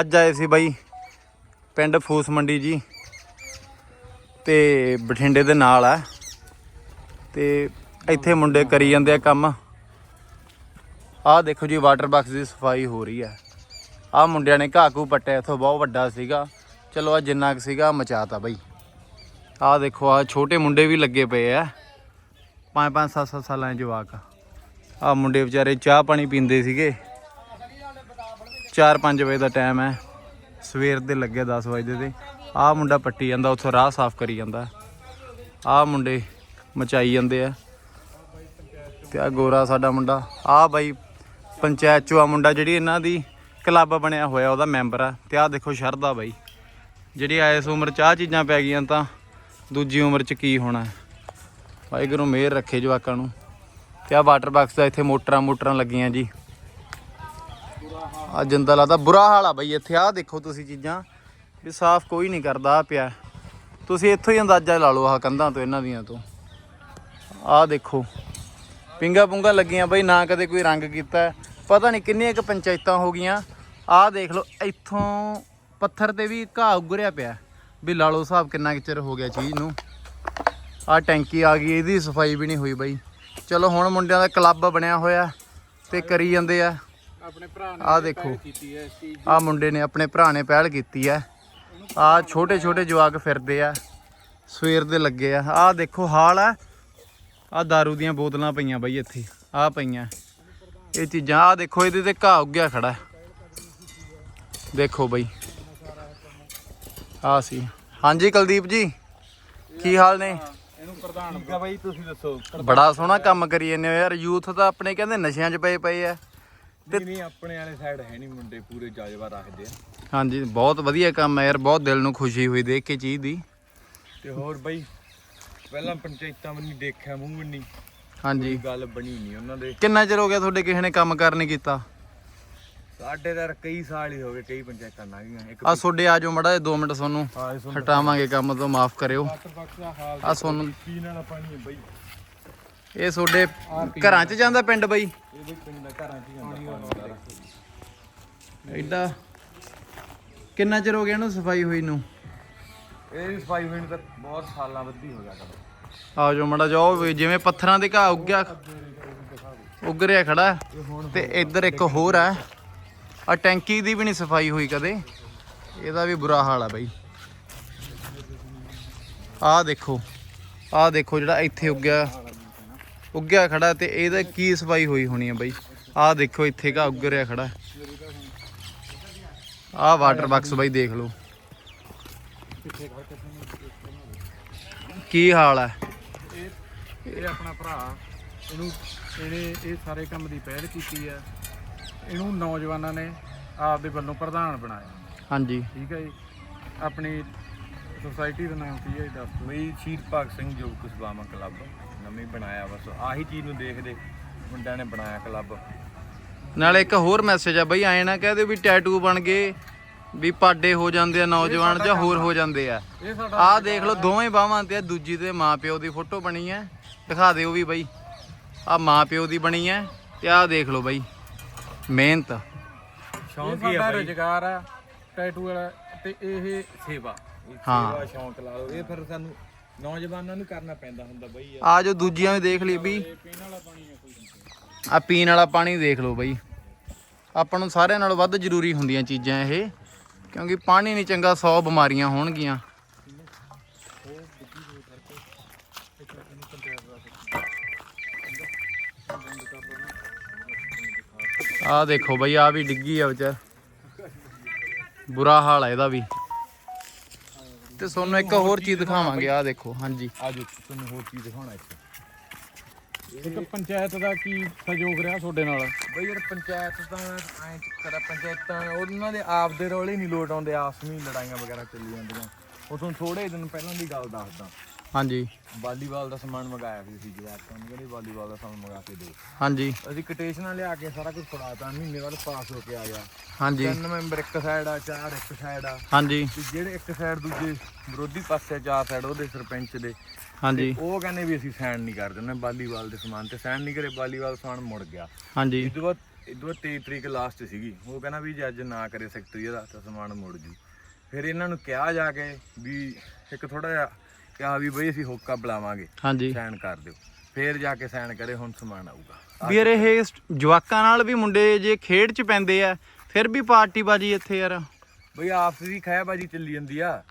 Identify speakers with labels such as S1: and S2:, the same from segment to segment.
S1: ਅੱਜ ਆਏ ਸੀ ਬਾਈ ਪਿੰਡ ਫੂਸ ਮੰਡੀ ਜੀ ਤੇ ਬਠਿੰਡੇ ਦੇ ਨਾਲ ਆ ਤੇ ਇੱਥੇ ਮੁੰਡੇ ਕਰੀ ਜਾਂਦੇ ਆ ਕੰਮ। ਆਹ ਦੇਖੋ ਜੀ ਵਾਟਰ ਬਾਕਸ ਦੀ ਸਫ਼ਾਈ ਹੋ ਰਹੀ ਹੈ ਆਹ ਮੁੰਡਿਆਂ ਨੇ ਘਾਹ ਘੂ ਪੱਟਿਆ, ਇੱਥੋਂ ਬਹੁਤ ਵੱਡਾ ਸੀਗਾ। ਚਲੋ ਆ ਜਿੰਨਾ ਕੁ ਸੀਗਾ ਮਚਾਤਾ ਬਾਈ। ਆਹ ਦੇਖੋ, ਆ ਛੋਟੇ ਮੁੰਡੇ ਵੀ ਲੱਗੇ ਪਏ ਆ। ਪੰਜ ਪੰਜ ਸੱਤ ਸੱਤ ਸਾਲਾਂ ਦੇ ਜਵਾਕ ਆ ਮੁੰਡੇ ਵਿਚਾਰੇ ਚਾਹ ਪਾਣੀ ਪੀਂਦੇ ਸੀਗੇ। 4-5 ਵਜੇ ਦਾ ਟਾਈਮ ਹੈ। ਸਵੇਰ ਦੇ ਲੱਗੇ 10 ਵਜੇ ਦੇ। ਆਹ ਮੁੰਡਾ ਪੱਟੀ ਜਾਂਦਾ, ਉੱਥੋਂ ਰਾਹ ਸਾਫ਼ ਕਰੀ ਜਾਂਦਾ। ਆਹ ਮੁੰਡੇ ਮਚਾਈ ਜਾਂਦੇ ਆ। ਤੇ ਆ ਗੋਰਾ ਸਾਡਾ ਮੁੰਡਾ। ਆਹ ਬਾਈ ਪੰਚਾਇਤ ਚੋਂ ਆ ਮੁੰਡਾ ਜਿਹੜੀ ਇਹਨਾਂ ਦੀ ਕਲੱਬ ਬਣਿਆ ਹੋਇਆ, ਉਹਦਾ ਮੈਂਬਰ ਆ। ਤੇ ਆਹ ਦੇਖੋ ਸ਼ਰਦਾ ਬਾਈ। ਜਿਹੜੀ ਇਸ ਉਮਰ ਚ ਆਹ ਚੀਜ਼ਾਂ ਪੈ ਗਈਆਂ ਤਾਂ ਦੂਜੀ ਉਮਰ ਚ ਕੀ ਹੋਣਾ? ਵਾਹਿਗੁਰੂ ਮਿਹਰ ਰੱਖੇ ਜਵਾਕਾਂ ਨੂੰ। ਤੇ ਆ ਵਾਟਰ ਬਾਕਸ ਦਾ ਇੱਥੇ ਮੋਟਰਾਂ ਮੋਟਰਾਂ ਲੱਗੀਆਂ ਜੀ। ਆ ਜਿੰਦਾ ਲੱਗਦਾ। ਬੁਰਾ ਹਾਲ ਆ ਬਈ ਇੱਥੇ ਆ ਦੇਖੋ ਤੁਸੀਂ ਚੀਜ਼ਾਂ। ਵੀ ਸਾਫ਼ ਕੋਈ ਨਹੀਂ ਕਰਦਾ ਆ ਪਿਆ। ਤੁਸੀਂ ਇੱਥੋਂ ਹੀ ਅੰਦਾਜ਼ਾ ਲਾ ਲਓ ਆਹ ਕੰਧਾਂ ਤੋਂ, ਇਹਨਾਂ ਦੀਆਂ ਤੋਂ। ਆਹ ਦੇਖੋ, ਪਿੰਗਾ ਪੁੰਗਾ ਲੱਗੀਆਂ ਬਈ, ਨਾ ਕਦੇ ਕੋਈ ਰੰਗ ਕੀਤਾ। ਪਤਾ ਨਹੀਂ ਕਿੰਨੀਆਂ ਕੁ ਪੰਚਾਇਤਾਂ ਹੋ ਗਈਆਂ। ਆਹ ਦੇਖ ਲਓ, ਇੱਥੋਂ ਪੱਥਰ ਤੇ ਵੀ ਘਾਹ ਉਗਰਿਆ ਪਿਆ। ਵੀ ਲਾ ਲਓ ਹਿਸਾਬ ਕਿੰਨਾ ਕੁ ਚਿਰ ਹੋ ਗਿਆ ਚੀਜ਼ ਨੂੰ। ਆਹ ਟੈਂਕੀ ਆ ਗਈ, ਇਹਦੀ ਸਫ਼ਾਈ ਵੀ ਨਹੀਂ ਹੋਈ ਬਈ। ਚਲੋ ਹੁਣ ਮੁੰਡਿਆਂ ਦਾ ਕਲੱਬ ਬਣਿਆ ਹੋਇਆ ਤੇ ਕਰੀ ਜਾਂਦੇ ਆ।
S2: ਆਪਣੇ ਭਰਾ
S1: ਆਹ ਦੇਖੋ।
S2: ਕੀਤੀ ਹੈ ਇਸ ਚੀਜ਼
S1: ਆਹ ਮੁੰਡੇ ਨੇ ਆਪਣੇ ਭਰਾ ਨੇ ਪਹਿਲ ਕੀਤੀ ਆ ਆਹ ਛੋਟੇ ਛੋਟੇ ਜਵਾਕ ਫਿਰਦੇ ਆ। ਸਵੇਰ ਦੇ ਲੱਗੇ ਆ। ਆਹ ਦੇਖੋ ਹਾਲ ਆ। ਆਹ दारू ਦੀਆਂ ਬੋਤਲਾਂ ਪਈਆਂ ਬਾਈ ਇੱਥੇ। ਆਹ ਪਈਆਂ। ਇਹ ਚੀਜ਼ਾਂ ਆਹ ਦੇਖੋ ਇਹਦੇ ਤੇ ਘਾਹ ਉੱਗਿਆ ਖੜਾ। ਹੈ। ਦੇਖੋ ਬਾਈ। ਆਹ ਸੀ। ਹਾਂਜੀ ਕੁਲਦੀਪ ਜੀ ਕੀ ਹਾਲ ਨੇ?
S2: ਇਹਨੂੰ ਪ੍ਰਧਾਨ ਆ ਬਾਈ ਤੁਸੀਂ ਦੱਸੋ।
S1: ਬੜਾ ਸੋਹਣਾ ਕੰਮ ਕਰੀ ਜਾਂਦੇ ਹੋ ਯਾਰ। ਯੂਥ ਤਾਂ ਆਪਣੇ ਕਹਿੰਦੇ ਨਸ਼ਿਆਂ 'ਚ ਪਏ ਪਏ ਆ।
S2: ਨਹੀਂ ਨਹੀਂ ਆਪਣੇ ਵਾਲੇ ਸਾਈਡ ਹੈ ਨਹੀਂ ਮੁੰਡੇ ਪੂਰੇ ਜਾਜਵਾ ਰੱਖਦੇ ਆ।
S1: ਹਾਂਜੀ ਬਹੁਤ ਵਧੀਆ ਕੰਮ ਹੈ ਯਾਰ ਬਹੁਤ ਦਿਲ ਨੂੰ ਖੁਸ਼ੀ ਹੋਈ ਦੇਖ ਕੇ ਚੀਜ਼ ਦੀ।
S2: ਤੇ ਹੋਰ ਬਾਈ ਪਹਿਲਾਂ ਪੰਚਾਇਤਾਂ ਵੀ ਨਹੀਂ ਦੇਖਿਆ ਮੂੰਹ ਵੀ ਨਹੀਂ।
S1: ਹਾਂਜੀ।
S2: ਗੱਲ ਬਣੀ ਨਹੀਂ ਉਹਨਾਂ ਦੇ।
S1: ਕਿੰਨਾ ਚਿਰ ਹੋ ਗਿਆ ਤੁਹਾਡੇ ਕਿਸੇ ਨੇ ਕੰਮ ਕਰ ਨਹੀਂ ਕੀਤਾ?
S2: ਸਾਡੇ ਤਾਂ ਕਈ ਸਾਲ ਹੀ ਹੋ ਗਏ ਕਈ ਪੰਚਾਇਤਾਂ ਨਾ ਗਈਆਂ ਇੱਕ
S1: ਆ ਤੁਹਾਡੇ ਆ ਜਾਓ ਮੜਾ 2 ਮਿੰਟ ਤੁਹਾਨੂੰ
S2: ਹਾਂ
S1: ਹਟਾਵਾਂਗੇ ਕੰਮ ਤੋਂ ਮਾਫ ਕਰਿਓ।
S2: ਵਾਟਰ ਬਾਕਸ ਦਾ ਹਾਲ
S1: ਆ ਤੁਹਾਨੂੰ
S2: ਪੀਣ ਵਾਲਾ ਪਾਣੀ ਹੈ ਬਾਈ।
S1: ਇਹ ਤੁਹਾਡੇ ਘਰਾਂ 'ਚ ਜਾਂਦਾ ਪਿੰਡ ਬਈ?
S2: ਇਹ ਵੀ ਪਿੰਡ ਦਾ ਘਰਾਂ 'ਚ ਹੀ ਜਾਂਦਾ ਪਾਣੀ
S1: ਐਡਾ ਕਿੰਨਾ ਚਿਰ ਹੋ ਗਿਆ ਇਹਨੂੰ ਸਫ਼ਾਈ ਹੋਈ ਨੂੰ?
S2: ਇਹ ਸਫ਼ਾਈ ਹੋਣ ਤਾਂ ਬਹੁਤ ਸਾਲਾਂ ਬੱਧੀ ਹੋ ਗਿਆ
S1: ਆ ਜਾਓ ਮੜਾ ਜਾਓ ਜਿਵੇਂ ਪੱਥਰਾਂ ਦੇ ਘਾਹ ਉੱਗਿਆ ਉੱਗ ਰਿਹਾ ਖੜਾ। ਤੇ ਇੱਧਰ ਇੱਕ ਹੋਰ ਹੈ ਆ ਟੈਂਕੀ ਦੀ ਵੀ ਨਹੀਂ ਸਫ਼ਾਈ ਹੋਈ ਕਦੇ। ਇਹਦਾ ਵੀ ਬੁਰਾ ਹਾਲ ਆ ਬਈ। ਆਹ ਦੇਖੋ ਆਹ ਦੇਖੋ ਜਿਹੜਾ ਇੱਥੇ ਉੱਗਿਆ। ਉੱਗਿਆ ਖੜਾ ਤੇ ਇਹਦਾ ਕੀ ਸਫ਼ਾਈ ਹੋਈ ਹੋਣੀ ਹੈ ਬਈ? ਆਹ ਦੇਖੋ ਇੱਥੇ ਘਾਹ ਉੱਗ ਰਿਹਾ ਖੜਾ। ਆਹ ਵਾਟਰ ਬਾਕਸ ਬਈ ਦੇਖ ਲਓ। ਕੀ ਹਾਲ ਹੈ
S2: ਇਹ ਇਹ ਆਪਣਾ ਭਰਾ ਇਹਨੂੰ ਇਹਨੇ ਇਹ ਸਾਰੇ ਕੰਮ ਦੀ ਪਹਿਲ ਕੀਤੀ ਹੈ ਇਹਨੂੰ ਨੌਜਵਾਨਾਂ ਨੇ ਆਪ ਦੇ ਵੱਲੋਂ ਪ੍ਰਧਾਨ ਬਣਾਇਆ।
S1: ਹਾਂਜੀ।
S2: ਠੀਕ ਹੈ ਜੀ। ਆਪਣੀ ਸੁਸਾਇਟੀ ਦਾ ਨਾਮ ਕੀ ਹੈ ਇਹ ਦੱਸ ਦਿਓ। ਬਈ ਸ਼ਹੀਦ ਭਗਤ ਸਿੰਘ ਯੁਵਕ ਸਭਾਵਾਂ ਕਲੱਬ। ਨਵੀਂ ਬਣਾਇਆ ਬਸ ਆਹੀ ਚੀਜ਼ ਨੂੰ ਦੇਖਦੇ ਮੁੰਡਿਆਂ ਨੇ ਬਣਾਇਆ ਕਲੱਬ
S1: ਨਾਲੇ ਇੱਕ ਹੋਰ ਮੈਸੇਜ ਆ ਬਈ ਐ ਨਾ ਕਹਦੇ ਵੀ ਟੈਟੂ ਬਣ ਗਏ ਵੀ ਪਾਡੇ ਹੋ ਜਾਂਦੇ ਆ ਨੌਜਵਾਨ ਜਾਂ ਹੋਰ ਹੋ ਜਾਂਦੇ ਆ।
S2: ਇਹ ਸਾਡਾ
S1: ਆਹ ਦੇਖ ਲਓ ਦੋਵੇਂ ਬਾਹਾਂ ਤੇ ਆ, ਦੂਜੀ ਤੇ ਮਾਂ ਪਿਓ ਦੀ ਫੋਟੋ ਬਣੀ ਐ ਦਿਖਾ ਦਿਓ ਵੀ ਬਈ ਆ ਮਾਂ ਪਿਓ ਦੀ ਬਣੀ ਐ ਤੇ ਆਹ ਦੇਖ ਲਓ ਬਈ ਮਿਹਨਤ।
S2: ਸ਼ੌਂਕ ਹੀ ਹੈ ਰੋਜ਼ਗਾਰ ਆ ਟੈਟੂ ਵਾਲਾ ਤੇ ਇਹ ਸੇਵਾ। ਇਹ
S1: ਹਾਂ।
S2: ਸੇਵਾ ਸ਼ੌਂਕ ਲਾ ਲਓ ਇਹ ਫਿਰ ਸਾਨੂੰ ਨੌਜਵਾਨਾਂ ਨੂੰ ਕਰਨਾ ਪੈਂਦਾ ਹੁੰਦਾ ਬਈ ਯਾਰ।
S1: ਆ ਜੋ ਦੂਜੀਆਂ ਵੀ ਦੇਖ ਲਈ ਵੀ
S2: ਪੀਣ ਵਾਲਾ ਪਾਣੀ ਹੈ ਕੋਈ
S1: ਆ ਪੀਣ ਵਾਲਾ ਪਾਣੀ ਦੇਖ ਲਓ ਬਈ। ਆਪਾਂ ਨੂੰ ਸਾਰਿਆਂ ਨਾਲੋਂ ਵੱਧ ਜ਼ਰੂਰੀ ਹੁੰਦੀਆਂ ਚੀਜ਼ਾਂ ਇਹ ਕਿਉਂਕਿ ਪਾਣੀ ਨਹੀਂ ਚੰਗਾ 100 ਬਿਮਾਰੀਆਂ ਹੋਣਗੀਆਂ। ਆ ਦੇਖੋ ਬਈ ਆ ਵੀ ਡਿੱਗੀ ਆ ਵਿਚਾਰ। ਬੁਰਾ ਹਾਲ ਹੈ ਇਹਦਾ ਵੀ। ਤੇ ਤੁਹਾਨੂੰ ਇੱਕ ਹੋਰ ਚੀਜ਼ ਦਿਖਾਵਾਂਗੇ ਆ ਦੇਖੋ ਹਾਂਜੀ।
S2: ਆਜੋ ਤੁਹਾਨੂੰ ਹੋਰ ਚੀਜ਼ ਦਿਖਾਉਣਾ ਇੱਥੇ। ਇੱਕ ਪੰਚਾਇਤ ਦਾ ਕੀ ਸਹਿਯੋਗ ਰਿਹਾ ਤੁਹਾਡੇ ਨਾਲ? ਬਈ ਯਾਰ ਪੰਚਾਇਤ ਤਾਂ ਐਂ ਚੱਕਰ ਆ ਪੰਚਾਇਤਾਂ ਉਹਨਾਂ ਦੇ ਆਪ ਦੇ ਰੋਲੇ ਨਹੀਂ ਲੋਟ ਆਉਂਦੇ ਆਪਸ ਵਿੱਚ ਲੜਾਈਆਂ ਵਗੈਰਾ ਚੱਲੀ ਜਾਂਦੀਆਂ। ਉਹ ਤੁਹਾਨੂੰ ਥੋੜੇ ਦਿਨ ਪਹਿਲਾਂ ਦੀ ਗੱਲ ਦੱਸਦਾ।
S1: ਹਾਂਜੀ।
S2: ਵਾਲੀਬਾਲ ਦਾ ਸਮਾਨ ਮੰਗਾਇਆ ਸੀ ਅਸੀਂ ਜਵਾਕਾਂ ਨੂੰ ਕਹਿੰਦੇ ਵਾਲੀਬਾਲ ਦਾ ਸਮਾਨ ਮੰਗਾ ਕੇ ਦਿਓ
S1: ਹਾਂਜੀ।
S2: ਅਸੀਂ ਕਟੇਸ਼ਨਾਂ ਲਿਆ ਕੇ ਸਾਰਾ ਕੁਝ ਫੜਾਤਾ ਮਹੀਨੇ ਬਾਅਦ ਪਾਸ ਹੋ ਕੇ ਆ ਗਿਆ।
S1: ਹਾਂਜੀ।
S2: ਤਿੰਨ ਮੈਂਬਰ ਇੱਕ ਸਾਈਡ ਆ ਚਾਰ ਇੱਕ ਸਾਈਡ ਆ।
S1: ਹਾਂਜੀ।
S2: ਤੇ ਜਿਹੜੇ ਇੱਕ ਸਾਈਡ ਦੂਜੇ ਵਿਰੋਧੀ ਪਾਸੇ ਚਾਰ ਸਾਈਡ ਉਹਦੇ ਸਰਪੰਚ ਦੇ।
S1: ਹਾਂਜੀ।
S2: ਉਹ ਕਹਿੰਦੇ ਵੀ ਅਸੀਂ ਸਾਈਨ ਨਹੀਂ ਕਰ ਦਿੰਦੇ ਵਾਲੀਬਾਲ ਦੇ ਸਮਾਨ ਤੇ ਸਾਈਨ ਨਹੀਂ ਕਰੇ ਵਾਲੀਬਾਲ ਸਮਾਨ ਮੁੜ ਗਿਆ।
S1: ਹਾਂਜੀ।
S2: ਇਸ ਤੋਂ ਬਾਅਦ ਇਦੋਂ 23 ਤਰੀਕ ਲਾਸਟ ਸੀਗੀ। ਉਹ ਕਹਿੰਦਾ ਵੀ ਜੇ ਅੱਜ ਨਾ ਕਰੇ ਸੈਕਟਰੀ ਦਾ ਤਾਂ ਸਮਾਨ ਮੁੜ ਜੂ। ਫਿਰ ਇਹਨਾਂ ਨੂੰ ਕਿਹਾ ਜਾ ਕੇ ਵੀ ਇੱਕ ਥੋੜਾ ਜਿਹਾ ਕਿਹਾ ਵੀ ਬਈ ਅਸੀਂ ਹੋਕਾ ਬੁਲਾਵਾਂਗੇ।
S1: ਹਾਂਜੀ।
S2: ਸਾਈਨ ਕਰ ਦਿਓ। ਫਿਰ ਜਾ ਕੇ ਸਾਈਨ ਕਰੇ ਹੁਣ ਸਮਾਨ ਆਊਗਾ।
S1: ਵੀ ਯਾਰ ਇਹ ਸ- ਜਵਾਕਾਂ ਨਾਲ ਵੀ ਮੁੰਡੇ ਜੇ ਖੇਡ ਚ ਪੈਂਦੇ ਆ ਫਿਰ ਵੀ ਪਾਰਟੀ ਬਾਜੀ ਇੱਥੇ ਯਾਰ।
S2: ਬਈ ਆਪਸ ਦੀ ਖਹਿਬਾਜੀ ਚੱਲੀ ਜਾਂਦੀ ਆ।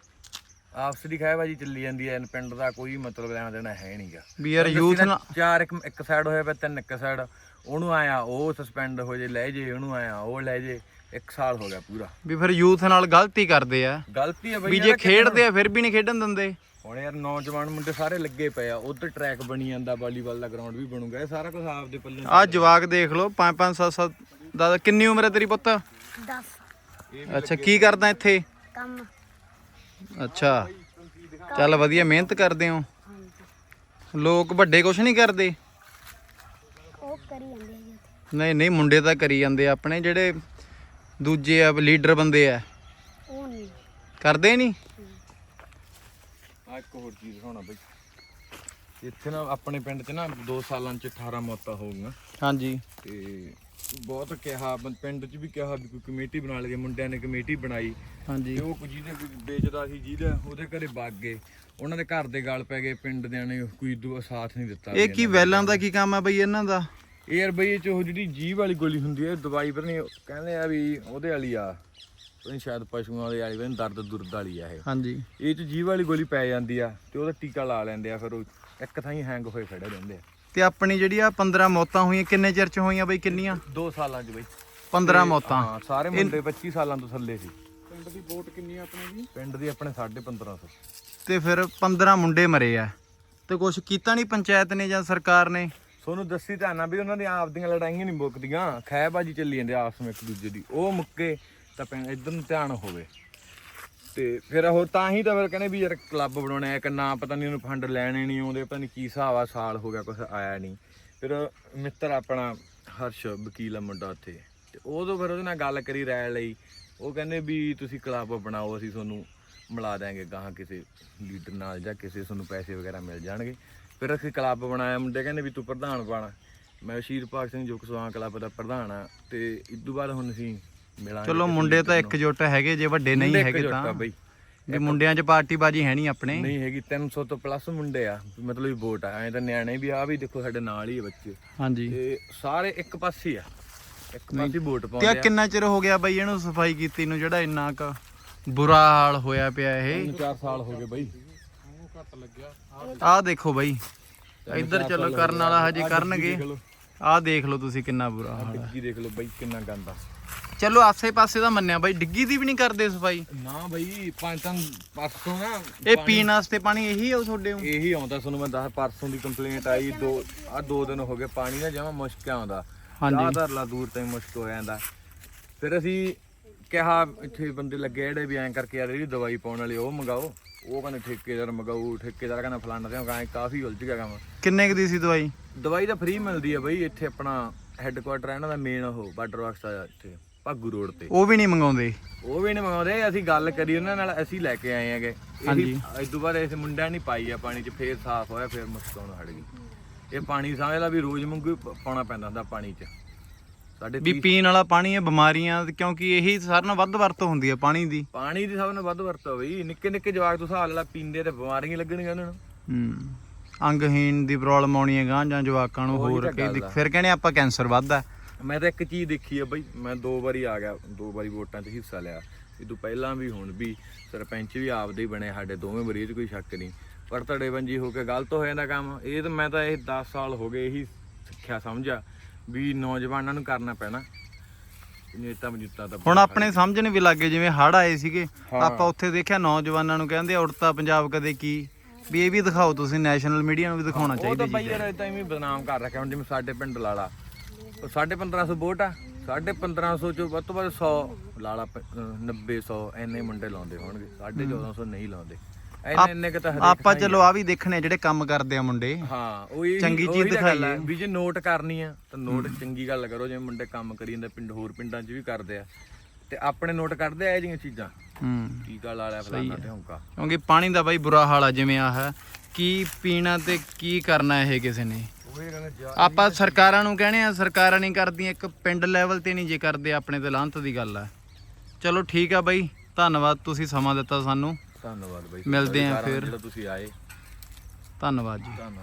S2: ਆਪਸ ਦੀ ਖਹਿਬਾਜੀ ਚੱਲੀ ਜਾਂਦੀ ਆ ਪਿੰਡ ਦਾ ਕੋਈ ਮਤਲਬ ਲੈਣਾ ਦੇਣਾ ਹੈ ਨਹੀਂਗਾ
S1: ਵੀ ਯਾਰ ਯੂਥ ਨਾਲ
S2: ਚਾਰ ਇੱਕ ਇੱਕ ਸਾਈਡ ਹੋਇਆ ਪਿਆ ਤਿੰਨ ਇੱਕ ਸਾਈਡ ਉਹਨੂੰ ਆਇਆ ਉਹ ਸਸਪੈਂਡ ਹੋ ਜੇ ਲੈ ਜੇ ਉਹਨੂੰ ਆਇਆ ਉਹ ਲੈ ਜੇ। ਇੱਕ ਸਾਲ ਹੋ ਗਿਆ ਪੂਰਾ।
S1: ਵੀ ਫਿਰ ਯੂਥ ਨਾਲ ਗਲਤੀ ਕਰਦੇ ਆ।
S2: ਗਲਤੀ ਹੈ ਬਈ
S1: ਵੀ ਜੇ
S2: ਯਾਰ ਕਿ-
S1: ਖੇਡਦੇ ਆ ਫਿਰ ਵੀ ਨਹੀਂ ਖੇਡਣ ਦਿੰਦੇ।
S2: ਹੁਣ ਯਾਰ ਨੌਜਵਾਨ ਮੁੰਡੇ ਸਾਰੇ ਲੱਗੇ ਪਏ ਆ ਉਧਰ ਟਰੈਕ ਬਣੀ ਜਾਂਦਾ ਵਾਲੀਬਾਲ ਦਾ ਗਰਾਊਂਡ ਵੀ ਬਣੂਗਾ ਇਹ ਸਾਰਾ ਕੁਝ ਆਪਦੇ ਪੱਲੇ
S1: ਆ ਜਵਾਕ ਦੇਖ ਲਓ 5 5 7 7 ਦਾ ਕਿੰਨੀ ਉਮਰ ਹੈ ਤੇਰੀ ਪੁੱਤ?
S3: 10
S1: ਅੱਛਾ ਕੀ ਕਰਦਾ ਇੱਥੇ?
S3: ਕੰਮ।
S1: ਅੱਛਾ ਚੱਲ ਵਧੀਆ ਮਿਹਨਤ ਕਰਦੇ ਹੋ। ਲੋਕ ਵੱਡੇ ਕੁਛ ਨਹੀਂ ਕਰਦੇ?
S3: ਉਹ ਕਰੀ ਜਾਂਦੇ ਆ ਜੀ ਉੱਥੇ।
S1: ਨਹੀਂ ਨਹੀਂ ਮੁੰਡੇ ਤਾਂ ਕਰੀ ਜਾਂਦੇ ਆ ਆਪਣੇ ਜਿਹੜੇ ਦੂਜੇ ਆ ਲੀਡਰ ਬੰਦੇ ਆ।
S3: ਉਹ ਨਹੀਂ।
S1: ਕਰਦੇ ਨਹੀਂ?
S2: ਆ ਇੱਕ ਹੋਰ ਚੀਜ਼ ਹੋਣਾ ਬਈ। ਇੱਥੇ ਨਾ ਆਪਣੇ ਪਿੰਡ 'ਚ ਨਾ 2 ਸਾਲਾਂ 'ਚ 18 ਮੌਤਾਂ ਹੋ ਗਈਆਂ।
S1: ਹਾਂਜੀ।
S2: ਤੇ ਬਹੁਤ ਕਿਹਾ ਬੰ- ਪਿੰਡ 'ਚ ਵੀ ਕਿਹਾ ਵੀ ਕੋਈ ਕਮੇਟੀ ਬਣਾ ਲਈਏ ਮੁੰਡਿਆਂ ਨੇ ਕਮੇਟੀ ਬਣਾਈ।
S1: ਹਾਂਜੀ।
S2: ਤੇ ਉਹ ਕੋਈ ਜਿਹਦੇ ਕੋਈ ਵੇਚਦਾ ਸੀ ਜਿਹਦੇ ਉਹਦੇ ਘਰੇ ਵਗ ਗਏ। ਉਹਨਾਂ ਦੇ ਘਰ ਦੇ ਗਲ ਪੈ ਗਏ ਪਿੰਡ ਦਿਆਂ ਨੇ ਕੋਈ ਦੂ ਸਾਥ ਨਹੀਂ ਦਿੱਤਾ
S1: ਇਹ ਕੀ ਵੈਲਾਂ ਦਾ ਕੀ ਕੰਮ ਆ ਬਈ ਇਹਨਾਂ ਦਾ?
S2: ਇਹ ਯਾਰ ਬਈ ਇਹ ਚ ਉਹ ਜਿਹੜੀ ਜੀਭ ਵਾਲੀ ਗੋਲੀ ਹੁੰਦੀ ਹੈ ਦਵਾਈ ਪਰ ਨਹੀਂ ਕਹਿੰਦੇ ਆ ਵੀ ਉਹਦੇ ਵਾਲੀ ਆ। ਪਤਾ ਸ਼ਾਇਦ ਪਸ਼ੂਆਂ ਵਾਲੀ ਵਾਲੀ ਨੀ ਦਰਦ ਦੁਰਦ ਵਾਲੀ ਆ ਇਹ।
S1: ਹਾਂਜੀ।
S2: ਇਹ ਚ ਜੀਭ ਵਾਲੀ ਗੋਲੀ ਪੈ ਜਾਂਦੀ ਆ ਤੇ ਉਹਦਾ ਟੀਕਾ ਲਾ ਲੈਂਦੇ ਆ ਫਿਰ ਉਹ ਇੱਕ ਥਾਂ ਹੀ ਹੈਂਗ ਹੋਏ ਖੜੇ ਰਹਿੰਦੇ ਆ।
S1: ਤੇ ਆਪਣੀ ਜਿਹੜੀ ਆ 15 ਮੌਤਾਂ ਹੋਈਆਂ ਕਿੰਨੇ ਚਿਰ ਚ ਹੋਈਆਂ ਬਈ ਕਿੰਨੀਆਂ?
S2: 2 ਸਾਲਾਂ ਚ ਬਈ।
S1: 15 ਮੌਤਾਂ।
S2: ਹਾਂ ਸਾਰੇ ਮੁੰਡੇ 25 ਸਾਲਾਂ ਤੋਂ ਥੱਲੇ ਸੀ। ਪਿੰਡ ਦੀ ਵੋਟ ਕਿੰਨੀ ਆ ਆਪਣੇ ਦੀ ਪਿੰਡ ਦੀ ਆਪਣੇ 1550
S1: ਤੇ ਫਿਰ 15 ਮੁੰਡੇ ਮਰੇ ਆ। ਤੇ ਕੁਛ ਕੀਤਾ ਨਹੀਂ ਪੰਚਾਇਤ ਨੇ ਜਾਂ ਸਰਕਾਰ ਨੇ?
S2: ਤੁਹਾਨੂੰ ਦੱਸੀ ਤਾਂ ਨਾ ਵੀ ਉਹਨਾਂ ਦੀਆਂ ਆਪਦੀਆਂ ਲੜਾਈਆਂ ਨਹੀਂ ਮੁੱਕਦੀਆਂ। ਖੈਬਾਜੀ ਚੱਲੀ ਜਾਂਦੇ ਆਪਸ ਵਿੱਚ ਇੱਕ ਦੂਜੇ ਦੀ। ਉਹ ਮੁੱਕੇ ਤਾਂ ਪਿੰਡ ਇੱਧਰ ਨੂੰ ਧਿਆਨ ਹੋਵੇ। ਤੇ ਫਿਰ ਉਹ ਤਾਂ ਹੀ ਤਾਂ ਫਿਰ ਕਹਿੰਦੇ ਵੀ ਯਾਰ ਕਲੱਬ ਬਣਾਉਣਾ ਹੈ ਕਿ ਨਾ, ਪਤਾ ਨਹੀਂ ਉਹਨੂੰ ਫੰਡ ਲੈਣੇ ਨਹੀਂ ਆਉਂਦੇ, ਪਤਾ ਨਹੀਂ ਕੀ ਹਿਸਾਬ ਆ, ਸਾਲ ਹੋ ਗਿਆ ਕੁਝ ਆਇਆ ਨਹੀਂ। ਫਿਰ ਮਿੱਤਰ ਆਪਣਾ ਹਰਸ਼, ਵਕੀਲ ਆ ਮੁੰਡਾ ਉੱਥੇ। ਤੇ ਤੋਂ ਫਿਰ ਉਹਦੇ ਨਾਲ ਗੱਲ ਕਰੀ ਰਾਇ ਲਈ। ਉਹ ਕਹਿੰਦੇ ਵੀ ਤੁਸੀਂ ਕਲੱਬ ਬਣਾਓ, ਅਸੀਂ ਤੁਹਾਨੂੰ ਮਿਲਾ ਦਾਂਗੇ ਗਾਹਾਂ ਕਿਸੇ ਲੀਡਰ ਨਾਲ ਜਾਂ ਕਿਸੇ ਤੁਹਾਨੂੰ ਪੈਸੇ ਵਗੈਰਾ ਮਿਲ ਜਾਣਗੇ। ਫਿਰ ਅਸੀਂ ਕਲੱਬ ਬਣਾਇਆ, ਮੁੰਡੇ ਕਹਿੰਦੇ ਵੀ ਤੂੰ ਪ੍ਰਧਾਨ ਬਣ। ਮੈਂ ਸ਼ੀਰ ਭਾਗ ਸਿੰਘ ਜੋ ਕਸਵਾਂ ਕਲੱਬ ਦਾ ਪ੍ਰਧਾਨ ਆ। ਤੇ ਇਸ ਤੋਂ ਬਾਅਦ ਹੁਣ ਅਸੀਂ ਮਿਲਾਂਗੇ
S1: ਚਲੋ ਮੁੰਡੇ ਤਾਂ ਇੱਕਜੁੱਟ ਹੈਗੇ ਜੇ ਵੱਡੇ ਨਹੀਂ
S2: ਮੁੰਡੇ
S1: ਹੈਗੇ
S2: ਇੱਕਜੁੱਟ ਆ
S1: ਤਾਂ
S2: ਬਈ
S1: ਮੁੰਡਿਆਂ 'ਚ ਪਾਰਟੀ ਬਾਜੀ ਹੈ ਨਹੀਂ ਆਪਣੇ।
S2: ਨਹੀਂ ਹੈਗੀ 300 ਤੋਂ ਪਲੱਸ ਮੁੰਡੇ ਆ ਮਤਲਬ ਵੀ ਵੋਟ ਆ। ਐਂ ਤਾਂ ਨਿਆਣੇ ਵੀ ਆ ਵੀ ਦੇਖੋ ਸਾਡੇ ਨਾਲ ਹੀ ਆ ਬੱਚੇ।
S1: ਹਾਂਜੀ।
S2: ਤੇ ਸਾਰੇ ਇੱਕ ਪਾਸੇ ਆ। ਇੱਕ ਪਾਸੇ ਵੋਟ
S1: ਤੇ ਆ
S2: ਪਾਉਂਦੇ ਆ।
S1: ਕਿੰਨਾ ਚਿਰ ਹੋ ਗਿਆ ਬਈ ਇਹਨੂੰ ਸਫ਼ਾਈ ਕੀਤੀ ਨੂੰ ਜਿਹੜਾ ਇੰਨਾ ਕ ਬੁਰਾ ਹਾਲ ਹੋਇਆ ਪਿਆ ਇਹ?
S2: 4 ਸਾਲ ਹੋ ਗਏ ਬਈ।
S1: ਆਹ ਦੇਖੋ ਬਈ ਇੱਧਰ ਚਲੋ ਕਰਨ ਵਾਲਾ ਹਜੇ ਕਰਨਗੇ। ਆਹ ਦੇਖ ਲਓ ਤੁਸੀਂ ਕਿੰਨਾ ਬੁਰਾ ਹਾਲ ਹੈ
S2: ਡਿੱਗੀ ਦੇਖ ਲਓ ਬਈ ਕਿੰਨਾ ਗੰਦਾ।
S1: ਚਲੋ ਆਸੇ-ਪਾਸੇ ਦਾ ਮੰਨਿਆ ਬਈ ਡਿੱਗੀ ਦੀ ਵੀ ਨਹੀਂ ਕਰਦੇ ਸਫ਼ਾਈ
S2: ਨਾ ਬਈ ਪੰਜ ਤਾਂ ਪਰਸੋਂ ਨਾ
S1: ਇਹ ਪੀਣ ਵਾਸਤੇ ਪਾਣੀ ਇਹੀ ਆ ਤੁਹਾਡੇ ਕੋਲ?
S2: ਇਹੀ ਆਉਂਦਾ ਤੁਹਾਨੂੰ ਮੈਂ ਦੱਸ ਪਰਸੋਂ ਦੀ ਕੰਪਲੇਂਟ ਆਈ ਦੋ ਆ ਦੋ ਦਿਨ ਹੋ ਗਏ ਪਾਣੀ ਦਾ ਜਮਾ ਮੁਸ਼ਕ ਆਉਂਦਾ।
S1: ਹਾਂਜੀ।
S2: ਜ਼ਿਆਦਾ ਲਾ ਦੂਰ ਤਾਈਂ ਮੁਸ਼ਕ ਹੋ ਜਾਂਦਾ। ਫਿਰ ਅਸੀਂ ਕਿਹਾ ਇੱਥੇ ਬੰਦੇ ਲੱਗੇ ਜਿਹੜੇ ਵੀ ਐਂ ਕਰਕੇ ਯਾਰ ਜਿਹੜੀ ਦਵਾਈ ਪਾਉਣ ਵਾਲੀ ਉਹ ਮੰਗਾਓ। ਉਹ ਕਹਿੰਦੇ ਠੇਕੇਦਾਰ ਮੰਗਾਓ ਠੇਕੇਦਾਰ ਕਹਿੰਦਾ ਫਲਾਣਾ ਤੇ ਉਹ ਕਾਫੀ ਉਲਝ ਗਿਆ ਕੰਮ।
S1: ਕਿੰਨੇ ਕੁ ਦੀ ਸੀ ਦਵਾਈ?
S2: ਦਵਾਈ ਤਾਂ ਫ੍ਰੀ ਮਿਲਦੀ ਆ ਬਈ ਇੱਥੇ ਆਪਣਾ ਹੈੱਡਕੁਆਟਰ ਇਹਨਾਂ ਦਾ ਮੇਨ ਉਹ ਬਾਰਡਰ ਬਾਕਸ ਆ ਇੱਥੇ। ਭਾਗੂ ਰੋਡ ਤੇ।
S1: ਉਹ ਵੀ ਨਹੀਂ ਮੰਗਾਉਂਦੇ।
S2: ਉਹ ਵੀ ਨਹੀਂ ਮੰਗਾਉਂਦੇ ਅਸੀਂ ਗੱਲ ਕਰੀ ਉਹਨਾਂ ਨਾਲ ਅਸੀਂ ਲੈ ਕੇ ਆਏ ਹੈਗੇ।
S1: ਹਾਂਜੀ।
S2: ਇਸ ਤੋਂ ਬਾਅਦ ਇਸ ਮੁੰਡਿਆਂ ਨਹੀਂ ਪਾਈ ਆ ਪਾਣੀ 'ਚ ਫੇਰ ਸਾਫ਼ ਹੋਇਆ ਫੇਰ ਮੁਸਕਾਉਣ ਹਟ ਗਈ। ਇਹ ਪਾਣੀ ਸਮਝ ਲਾ ਵੀ ਰੋਜ਼ ਪ- ਪਾਉਣਾ ਪੈਂਦਾ ਹੁੰਦਾ ਪਾਣੀ 'ਚ। ਸਾਡੇ
S1: ਵੀ ਪੀਣ ਵਾਲਾ ਪਾਣੀ ਹੈ ਬਿਮਾਰੀਆਂ ਕਿਉਂਕਿ ਇਹੀ ਸਾਰਿਆਂ ਨਾਲੋਂ ਵੱਧ ਵਰਤੋਂ ਹੁੰਦੀ ਹੈ ਪਾਣੀ ਦੀ।
S2: ਪਾਣੀ ਦੀ ਸਭ ਨਾਲੋਂ ਵੱਧ ਵਰਤੋਂ ਬਈ ਨਿੱਕੇ ਨਿੱਕੇ ਜਵਾਕ ਤੋਂ ਹਿਸਾਬ ਲਾ ਪੀਂਦੇ ਤੇ ਬਿਮਾਰੀਆਂ ਲੱਗਣਗੀਆਂ ਉਹਨਾਂ ਨੂੰ।
S1: ਹੂੰ। ਅੰਗਹੀਣ ਦੀ ਪ੍ਰੋਬਲਮ ਆਉਣੀ ਹੈ ਗਾਂ ਜਾਂ ਜਵਾਕਾਂ ਨੂੰ ਹੋਰ ਕਈ। ਫਿਰ ਕਹਿੰਦੇ ਆਪਾਂ ਕੈਂਸਰ ਵੱਧਦਾ।
S2: ਮੈਂ ਤਾਂ ਇੱਕ ਚੀਜ਼ ਦੇਖੀ ਆ ਬਈ ਮੈਂ ਦੋ ਵਾਰੀ ਆ ਗਿਆ ਦੋ ਵਾਰੀ ਵੋਟਾਂ 'ਚ ਹਿੱਸਾ ਲਿਆ। ਇਹ ਤੋਂ ਪਹਿਲਾਂ ਵੀ ਹੁਣ ਵੀ ਸਰਪੰਚ ਵੀ ਆਪਦੇ ਹੀ ਬਣੇ ਸਾਡੇ ਦੋਵੇਂ ਵਾਰੀ 'ਚ ਕੋਈ ਸ਼ੱਕ ਨਹੀਂ। ਪਰ ਧੜੇ ਬੰਜੀ ਹੋ ਕੇ ਗਲਤ ਹੋ ਜਾਂਦਾ ਕੰਮ। ਇਹ ਤਾਂ ਮੈਂ ਤਾਂ ਇਹ 10 ਸਾਲ ਹੋ ਗਏ ਇਹੀ ਸਿੱਖਿਆ ਸਮਝਿਆ ਵੀ ਨੌਜਵਾਨਾਂ ਨੂੰ ਕਰਨਾ ਪੈਣਾ। ਨੇਤਾ ਮਜੂਤਾ ਤਾਂ
S1: ਹੁਣ ਆਪਣੇ ਸਮਝਣ ਵੀ ਲੱਗੇ ਜਿਵੇਂ ਹੜ ਆਏ ਸੀਗੇ। ਆਪਾਂ ਉੱਥੇ ਦੇਖਿਆ ਨੌਜਵਾਨਾਂ ਨੂੰ ਕਹਿੰਦੇ ਉੜਤਾ ਪੰਜਾਬ ਕਦੇ ਕੀ? ਵੀ ਇਹ ਵੀ ਦਿਖਾਓ ਤੁਸੀਂ ਨੈਸ਼ਨਲ ਮੀਡੀਆ ਨੂੰ ਵੀ ਦਿਖਾਉਣਾ
S2: ਉਹ
S1: ਚਾਹੀਦਾ
S2: ਤਾਂ
S1: ਜੀ
S2: ਬਈ ਯਾਰ ਇਦਾਂ ਹੀ ਬਦਨਾਮ ਕਰ ਰੱਖਿਆ। ਹੁਣ ਜਿਵੇਂ ਸਾਡੇ ਪਿੰਡ ਲਾਲਾ ਉਹ 1550 ਵੋਟ ਆ। 1550 ਚੋਂ ਵੱਧ ਤੋਂ ਵੱਧ 100 ਲਾਲਾ ਪ- ਅਹ 90 100 ਐਨੇ ਮੁੰਡੇ ਲਾਉਂਦੇ ਹੋਣਗੇ। 1450 ਨਹੀਂ ਲਾਉਂਦੇ। ਐਨੇ ਐਨੇ ਕਿ ਤਾਂ ਹਰੇਕ
S1: ਆਪਾਂ ਚਲੋ ਆ। ਵੀ ਦੇਖਣੇ ਜਿਹੜੇ ਕੰਮ ਕਰਦੇ ਆ ਮੁੰਡੇ।
S2: ਹਾਂ ਉਹ
S1: ਚੰਗੀ
S2: ਉਹੀ
S1: ਚੀਜ਼
S2: ਤਾਂ ਗੱਲ ਆ,
S1: ਦਿਖਾਈਏ।
S2: ਵੀ ਜੇ ਨੋਟ ਕਰਨੀ ਆ ਤਾਂ ਨੋਟ ਚੰਗੀ ਗੱਲ ਕਰੋ। ਜਿਵੇਂ ਮੁੰਡੇ ਕੰਮ ਕਰੀ ਜਾਂਦੇ ਪਿੰਡ ਹੋਰ ਪਿੰਡਾਂ 'ਚ ਵੀ ਕਰਦੇ ਆ। ਤੇ ਆਪਣੇ ਨੋਟ ਕਰਦੇ ਆ ਇਹ ਜਿਹੀਆਂ ਚੀਜ਼ਾਂ?
S1: ਹੂੰ।
S2: ਟੀਕਾ ਲਾ ਲਿਆ ਫਲਾਣਾ ਤੇ ਹੌਂਕਾ
S1: ਕਿਉਂਕਿ ਪਾਣੀ ਦਾ ਬਾਈ ਬੁਰਾ ਹਾਲ ਆ ਜਿਵੇਂ ਆਹ ਹੈ। ਕੀ ਪੀਣਾ ਤੇ ਕੀ ਕਰਨਾ ਇਹ ਕਿਸੇ ਨੇ?
S2: ਉਹ
S1: ਆਪਾਂ ਸਰਕਾਰਾਂ ਨੂੰ ਕਹਿੰਦੇ ਆ ਸਰਕਾਰਾਂ ਨਹੀਂ ਕਰਦੀਆਂ ਇੱਕ ਪਿੰਡ ਲੈਵਲ ਤੇ ਨਹੀਂ ਜੇ ਕਰਦੇ ਆਪਣੇ ਤੇ ਲਾਂਤ ਦੀ ਗੱਲ ਆ। ਚਲੋ ਠੀਕ ਆ ਬਾਈ ਧੰਨਵਾਦ ਤੁਸੀਂ ਸਮਾਂ ਦਿੱਤਾ ਸਾਨੂੰ।
S2: ਧੰਨਵਾਦ ਬਾਈ।
S1: ਮਿਲਦੇ ਆਂ ਫਿਰ।
S2: ਜਿਹੜਾ ਤੁਸੀਂ ਆਏ।
S1: ਧੰਨਵਾਦ ਜੀ।
S2: ਧੰਨਵਾਦ।